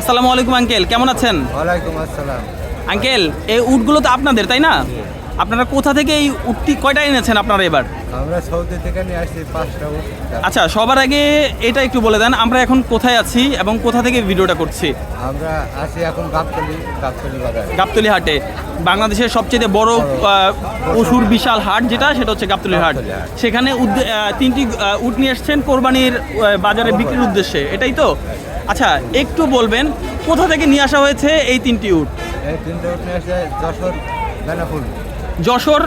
আসসালামু আলাইকুম আঙ্কেল। কেমন আছেন? ওয়ালাইকুম আসসালাম। আঙ্কেল এই উটগুলো তো আপনাদের তাই না? আপনারা কোথা থেকে এই উটটি কয়টা এনেছেন আপনারা এবার? আমরা সৌদি থেকে নিয়ে আসছি পাঁচটা উট। আচ্ছা সবার আগে এটা একটু বলে দেন আমরা এখন কোথায় আছি এবং কোথা থেকে ভিডিওটা করছি? আমরা আছি এখন গাবতলি গাবতলি বাজার। গাবতলি হাটে। বাংলাদেশের সবচেয়ে বড় পশুর বিশাল হাট যেটা সেটা হচ্ছে গাবতলি হাট। সেখানে তিনটি উট নিয়ে এসছেন কোরবানির বাজারে বিক্রির উদ্দেশ্যে। এটাই তো? আচ্ছা একটু বলবেন কোথা থেকে নিয়ে আসা হয়েছে এই তিনটি উট? এই তিনটে উট নিয়ে আসছে যশোর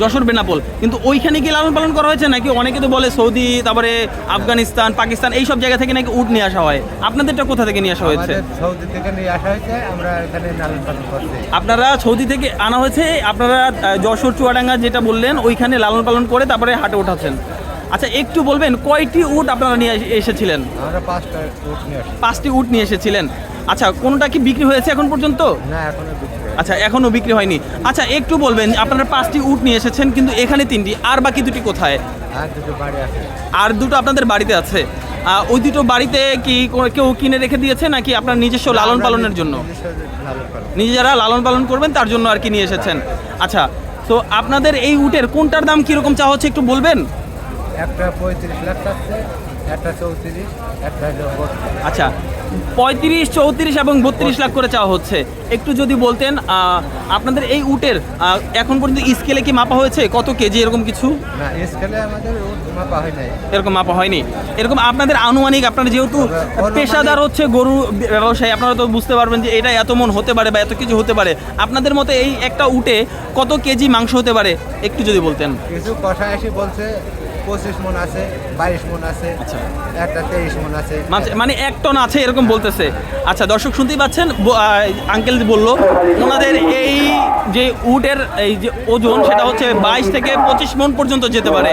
যশোর বেনাপোল কিন্তু ওইখানে কি লালন পালন করা হয়েছে নাকি অনেকে তো বলে সৌদি তারপরে আফগানিস্তান পাকিস্তান এই সব জায়গা থেকে নাকি উট নিয়ে আসা হয়? আপনাদেরটা কোথা থেকে নিয়ে আসা হয়েছে? সৌদি থেকে নিয়ে আসা হয়েছে আমরা এখানে লালন পালন করছি। আপনারা সৌদি থেকে আনা হয়েছে আপনারা যশোর চুয়াডাঙ্গা যেটা বললেন ওইখানে লালন পালন করে তারপরে হাটে ওঠাচ্ছেন। আচ্ছা একটু বলবেন কয়টি উট আপনারা নিয়ে এসেছিলেন? আমরা পাঁচটা উট নিয়ে আসছি। পাঁচটি উট নিয়ে এসেছিলেন। আচ্ছা কোনটা কি বিক্রি হয়েছে এখন পর্যন্ত? না এখনও বিক্রি হয়নি। আচ্ছা এখনও বিক্রি হয়নি। আচ্ছা একটু বলবেন আপনারা পাঁচটি উট নিয়ে এসেছেন কিন্তু এখানে তিনটি আর বাকি দুটি কোথায়? আর দুটো বাড়ি আছে। আর দুটো আপনাদের বাড়িতে আছে। আহ, ওই দুটো বাড়িতে কি কোনো- কেউ কিনে রেখে দিয়েছে নাকি আপনার নিজস্ব লালন পালনের জন্য? নিজস্ব লালন পালন। নিজেরা লালন পালন করবেন তার জন্য আর কি নিয়ে এসেছেন। আচ্ছা তো আপনাদের এই উটের কোনটার দাম কীরকম চা হচ্ছে একটু বলবেন? একটা পঁয়ত্রিশ লাখ থাকছে একটা চৌত্রিশ একটা আচ্ছা পঁয়ত্রিশ চৌত্রিশ এবং বত্রিশ লাখ করে চাওয়া হচ্ছে। একটু যদি বলতেন আপনাদের এই উটের এখন পর্যন্ত স্কেলে কি মাপা হয়েছে? কত কেজি এরকম কিছু? না স্কেলে আমাদের মাপা হয় নাই। এরকম মাপা হয়নি। এরকম আপনাদের আনুমানিক আপনারা যেহেতু পেশাদার হচ্ছে গরু ব্যবসায়ী আপনারা তো বুঝতে পারবেন যে এটা এত মন হতে পারে বা এত কিছু হতে পারে। আপনাদের মতে এই একটা উটে কত কেজি মাংস হতে পারে? একটু যদি বলতেন। কিছু কষা এসে বলছে পঁচিশ মন আছে বাইশ মন আছে আচ্ছা। একটা তেইশ মন আছে। মানে এক টন আছে এরকম বলতেছে। আচ্ছা দর্শক শুনতেই পাচ্ছেন আঙ্কেল বলল ওনাদের এই যে উটের এই যে ওজন সেটা হচ্ছে বাইশ থেকে পঁচিশ মন পর্যন্ত যেতে পারে।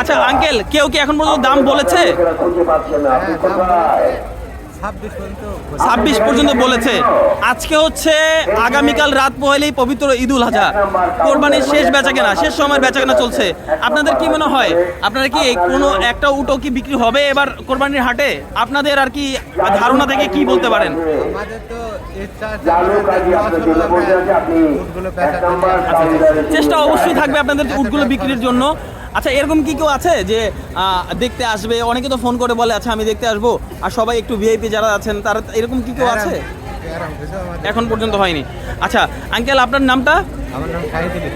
আচ্ছা আঙ্কেল কেউ কি এখন পর্যন্ত দাম বলেছে? হ্যাঁ, দাম বলেছে। ছাব্বিশ পর্যন্ত বলেছে। আজকে হচ্ছে আগামীকাল রাত পহেলেই পবিত্র ঈদুল আজহা। কোরবানির শেষ বেচা কেনা শেষ সময় বেচা কেনা চলছে। আপনাদের কি মনে হয়? আপনারা কি কোনো একটা উটো কি বিক্রি হবে এবার কোরবানির হাটে? আপনাদের আর কি ধারণা থেকে কি বলতে পারেন? আমাদের তো। চেষ্টা অবশ্যই থাকবে আপনাদের উটগুলো বিক্রির জন্য। আচ্ছা এরকম কি কেউ আছে যে দেখতে আসবে? অনেকে তো ফোন করে বলে আচ্ছা আমি দেখতে আসব। আর সবাই একটু ভিআইপি যারা আছেন তারা এরকম কি কেউ আছে? এরকম কিছু আমাদের- এখন পর্যন্ত হয়নি। আচ্ছা আঙ্কেল আপনার নামটা।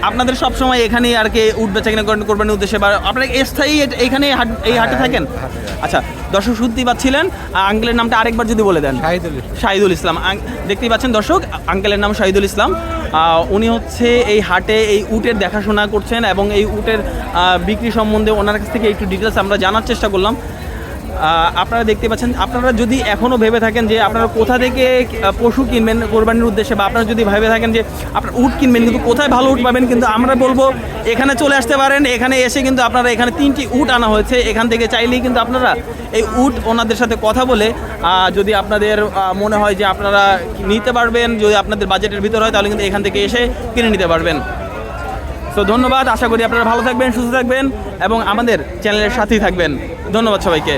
আপনাদের সব সময় এখানেই আর কি উঠ বেচা কিনা করেন কোরবানির উদ্দেশ্যে বা আপনারা স্থায়ী এ- এইখানে হাট- এই হাটে হ্যাঁ, থাকেন? আচ্ছা দর্শক শুনতেই পাচ্ছিলেন আঙ্কেলের নামটা আরেকবার যদি বলে দেন। শাহিদুল ইসলাম। দেখতেই পাচ্ছেন দর্শক আঙ্কেলের নাম শাহিদুল ইসলাম। উনি হচ্ছে এই হাটে এই উটের দেখাশোনা করছেন এবং এই উটের বিক্রি সম্বন্ধে ওনার কাছ থেকে একটু ডিটেলস আমরা জানার চেষ্টা করলাম। আপনারা দেখতে পাচ্ছেন, আপনারা যদি এখনও ভেবে থাকেন যে আপনারা কোথা থেকে পশু কিনবেন কোরবানির উদ্দেশ্যে, বা আপনারা যদি ভেবে থাকেন যে আপনারা উট কিনবেন, কিন্তু কোথায় ভালো উট পাবেন, কিন্তু আমরা বলব এখানে চলে আসতে পারেন, এখানে এসে কিন্তু আপনারা এখানে তিনটি উট আনা হয়েছে, এখান থেকে চাইলেই কিন্তু আপনারা এই উট ওনাদের সাথে কথা বলে যদি আপনাদের মনে হয় যে আপনারা নিতে পারবেন, যদি আপনাদের বাজেটের ভিতর হয়, তাহলে কিন্তু এখান থেকে এসে কিনে নিতে পারবেন। তো ধন্যবাদ, আশা করি আপনারা ভালো থাকবেন, সুস্থ থাকবেন, এবং আমাদের চ্যানেলের সাথেই থাকবেন। ধন্যবাদ সবাইকে।